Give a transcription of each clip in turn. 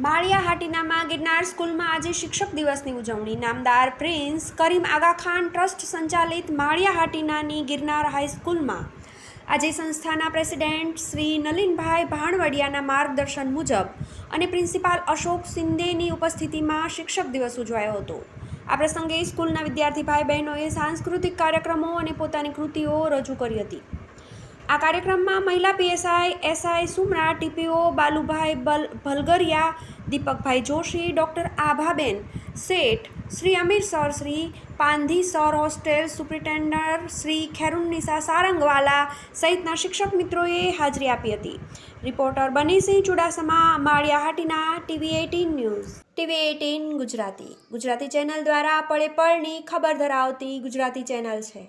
માળિયા હાટીનામાં ગિરનાર સ્કૂલમાં આજે શિક્ષક દિવસની ઉજવણી. નામદાર પ્રિન્સ કરીમ આગા ખાન ટ્રસ્ટ સંચાલિત માળિયા હાટીનાની ગિરનાર હાઈસ્કૂલમાં. આજે સંસ્થાના પ્રેસિડેન્ટ શ્રી નલિનભાઈ ભાણવડિયાના માર્ગદર્શન મુજબ અને પ્રિન્સિપાલ અશોક સિંદેની ઉપસ્થિતિમાં શિક્ષક દિવસ ઉજવાયો હતો. આ પ્રસંગે સ્કૂલના વિદ્યાર્થી ભાઈ બહેનોએ સાંસ્કૃતિક કાર્યક્રમો અને પોતાની કૃતિઓ રજૂ કરી હતી. આ કાર્યક્રમમાં મહિલા PSI, SI Sumra TPO Balubhai Bal, Bhalgariya, Deepakbhai Joshi, doctor Abhaben Sheth, Shri Amir sir, Shri Pandhi sir hostel superintendent Shri Kherunnisa Sarangwala સહિતના શિક્ષક મિત્રોએ હાજરી આપી હતી. Reporter Banisinh Chudasama, Maliyahatina TV eighteen news. TV eighteen Gujarati. Gujarati channel દ્વારા પળે પળની ખબર ધરાવતી ગુજરાતી ચેનલ છે.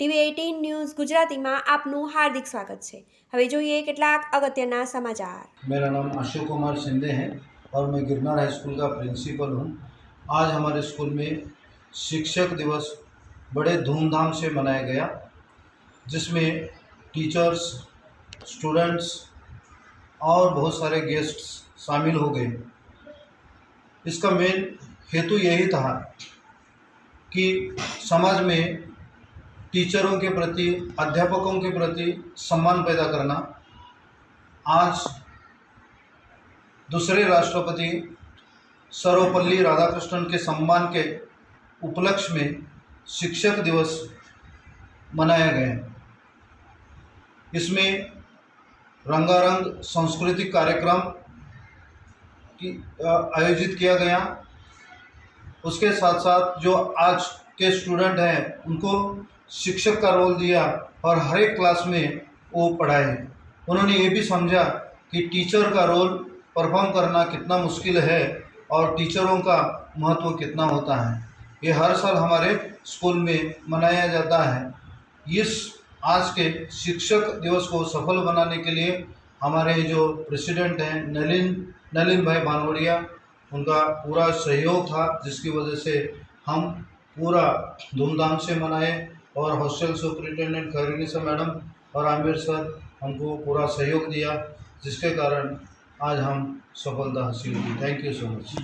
ટીવી એટીન ન્યૂઝ ગુજરાતીમાં આપનું હાર્દિક સ્વાગત છે હવે જોઈએ કેટલાક અગત્યના સમાચાર मेरा नाम अशोक कुमार शिंदे है और मैं गिरनार हाई स्कूल का प्रिंसिपल हूँ आज हमारे स्कूल में शिक्षक दिवस बड़े धूमधाम से मनाया गया जिसमें टीचर्स स्टूडेंट्स और बहुत सारे गेस्ट्स शामिल हो गए इसका मेन हेतु यही था कि समाज में टीचरों के प्रति, अध्यापकों के प्रति सम्मान पैदा करना। आज दूसरे राष्ट्रपति सर्वपल्ली राधाकृष्णन के सम्मान के उपलक्ष्य में शिक्षक दिवस मनाया गया इसमें रंगारंग सांस्कृतिक कार्यक्रम की आयोजित किया गया। उसके साथ साथ जो आज के स्टूडेंट हैं, उनको शिक्षक का रोल दिया और हर एक क्लास में वो पढ़ाए। उन्होंने ये भी समझा कि टीचर का रोल परफॉर्म करना कितना मुश्किल है और टीचरों का महत्व कितना होता है। ये हर साल हमारे स्कूल में मनाया जाता है। इस आज के शिक्षक दिवस को सफल बनाने के लिए हमारे जो प्रेसिडेंट हैं नलिन नलिन भाई भानवड़िया उनका पूरा सहयोग था, जिसकी वजह से हम पूरा धूमधाम से मनाए। और हॉस्टल सुपरिटेंडेंट सर मैडम और आमिर सर हमको पूरा सहयोग दिया, जिसके कारण आज हम सफलता हासिल की। Thank you so much